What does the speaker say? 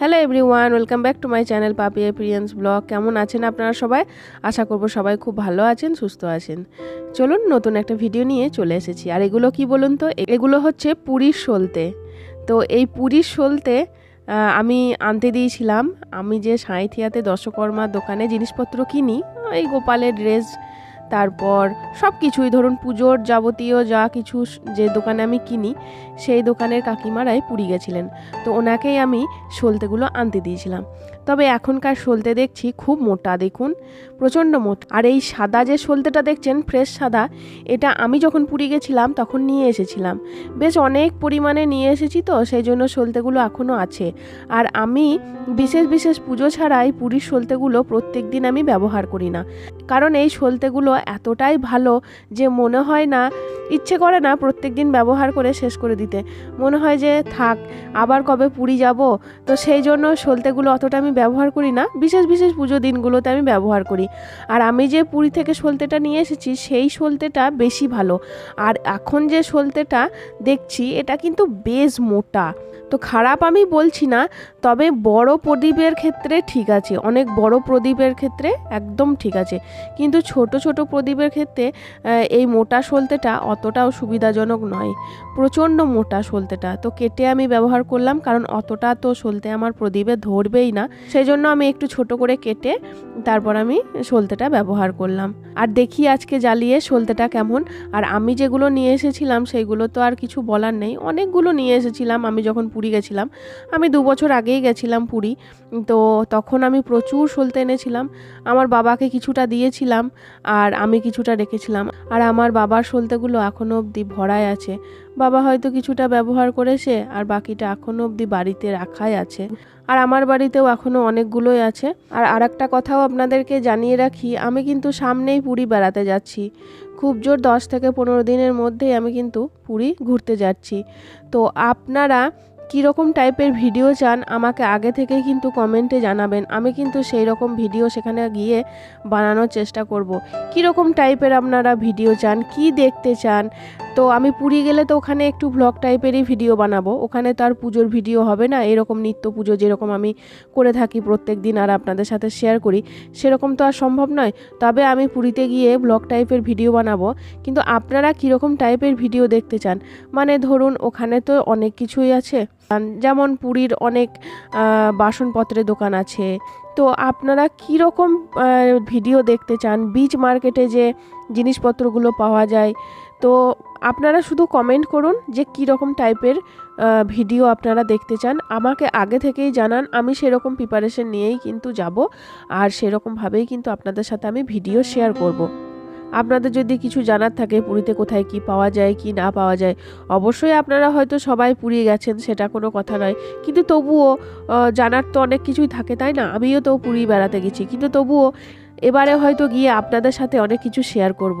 Hello everyone welcome back to my channel Papi experience blog কেমন আছেন আপনারা সবাই? আশা করব সবাই খুব ভালো আছেন, সুস্থ আছেন। চলুন নতুন একটা ভিডিও নিয়ে চলে এসেছি। আর এগুলো কি বলুন তো? এগুলো হচ্ছে পুরীর সলতে তো এই পুরীর সলতে আমি আনতে দিয়েছিলাম। আমি যে সাঁইথিয়াতে দশকর্মার দোকানে জিনিসপত্র কিনি, এই গোপালের ড্রেস তারপর সব কিছুই ধরুন পুজোর যাবতীয় যা কিছু যে দোকানে আমি কিনি, সেই দোকানের কাকিমারাই পুরী গেছিলেন। তো ওনাকেই আমি সলতেগুলো আনতে দিয়েছিলাম। তবে এখনকার সলতে দেখছি খুব মোটা, দেখুন, প্রচণ্ড মোটা। আর এই সাদা যে সলতেটা দেখছেন, ফ্রেশ সাদা, এটা আমি যখন পুরী গেছিলাম, তখন নিয়ে এসেছিলাম। বেশ অনেক পরিমাণে নিয়ে এসেছি তো, সেই জন্য সলতেগুলো এখনও আছে। আর আমি বিশেষ বিশেষ পুজো ছাড়াই পুরীর সলতেগুলো প্রত্যেক দিন আমি ব্যবহার করি না। কারণ এই সলতেগুলো এতটাই ভালো যে মনে হয় না, ইচ্ছে করে না প্রত্যেক দিন ব্যবহার করে শেষ করে দিতে। মনে হয় যে, থাক, আবার কবে পুরী যাব? তো সেই জন্য সলতেগুলো অতটা আমি ব্যবহার করি না। বিশেষ বিশেষ পুজো দিনগুলোতে আমি ব্যবহার করি। আর আমি যে পুরী থেকে সলতেটা নিয়ে এসেছি, সেই সলতেটা বেশি ভালো। আর এখন যে সলতেটা দেখছি, এটা কিন্তু বেশ মোটা। তো খারাপ আমি বলছি না, তবে বড় প্রদীপের ক্ষেত্রে ঠিক আছে। অনেক বড় প্রদীপের ক্ষেত্রে একদম ঠিক আছে। কিন্তু ছোট ছোট প্রদীপের ক্ষেত্রে এই মোটা সলতেটা অতটাও সুবিধাজনক নয়। প্রচণ্ড মোটা সলতেটা। তো কেটে আমি ব্যবহার করলাম, কারণ অতটা তো সলতে আমার প্রদীপে ধরবেই না। সেই জন্য আমি একটু ছোট করে কেটে তারপর আমি সলতেটা ব্যবহার করলাম। আর দেখি আজকে জ্বালিয়ে সলতেটা কেমন। আর আমি যেগুলো নিয়ে এসেছিলাম সেইগুলো তো আর কিছু বলার নেই। অনেকগুলো নিয়ে এসেছিলাম আমি যখন পুরী গেছিলাম। আমি দু বছর আগেই গেছিলাম পুরী। তো তখন আমি প্রচুর সলতে এনেছিলাম। আমার বাবাকে কিছুটা দিয়েছিলাম আর আমি কিছুটা রেখেছিলাম। আর আমার বাবার সলতেগুলো এখনও অবধি ভরাই আছে। বাবা হয়তো কিছুটা ব্যবহার করেছে আর বাকিটা এখনও অবধি বাড়িতে রাখাই আছে। আর আমার বাড়িতেও এখনও অনেকগুলোই আছে। আর আরেকটা কথাও আপনাদেরকে জানিয়ে রাখি, আমি কিন্তু সামনেই পুরী বেড়াতে যাচ্ছি। খুব জোর দশ থেকে পনেরো দিনের মধ্যেই আমি কিন্তু পুরী ঘুরতে যাচ্ছি। তো আপনারা কীরকম টাইপের ভিডিও চান আমাকে আগে থেকেই কিন্তু কমেন্টে জানাবেন। আমি কিন্তু সেই রকম ভিডিও সেখানে গিয়ে বানানোর চেষ্টা করব। কীরকম টাইপের আপনারা ভিডিও চান? কি দেখতে চান? তো আমি পুরী গেলে তো ওখানে একটু ব্লগ টাইপেরই ভিডিও বানাবো। ওখানে তো আর পুজোর ভিডিও হবে না। এরকম নিত্য পুজো যেরকম আমি করে থাকি প্রত্যেক দিন আর আপনাদের সাথে শেয়ার করি, সেরকম তো আর সম্ভব নয়। তবে আমি পুরীতে গিয়ে ব্লগ টাইপের ভিডিও বানাবো। কিন্তু আপনারা কীরকম টাইপের ভিডিও দেখতে চান? মানে ধরুন ওখানে তো অনেক কিছুই আছে। যেমন পুরীর অনেক বাসনপত্রের দোকান আছে। তো আপনারা কীরকম ভিডিও দেখতে চান? বিচ মার্কেটে যে জিনিসপত্রগুলো পাওয়া যায়। তো আপনারা শুধু কমেন্ট করুন যে কী রকম টাইপের ভিডিও আপনারা দেখতে চান। আমাকে আগে থেকেই জানান, আমি সেরকম প্রিপারেশন নিয়েই কিন্তু যাব। আর সেরকমভাবেই কিন্তু আপনাদের সাথে আমি ভিডিও শেয়ার করব। আপনাদের যদি কিছু জানার থাকে পুরীতে কোথায় কি পাওয়া যায়, কি না পাওয়া যায়, অবশ্যই আপনারা হয়তো সবাই পুরী গেছেন, সেটা কোনো কথা নয়। কিন্তু তবুও জানার তো অনেক কিছুই থাকে, তাই না? আমিও তো পুরী বেড়াতে গেছি। কিন্তু তবুও, এবারে হয়তো গিয়ে আপনাদের সাথে অনেক কিছু শেয়ার করব।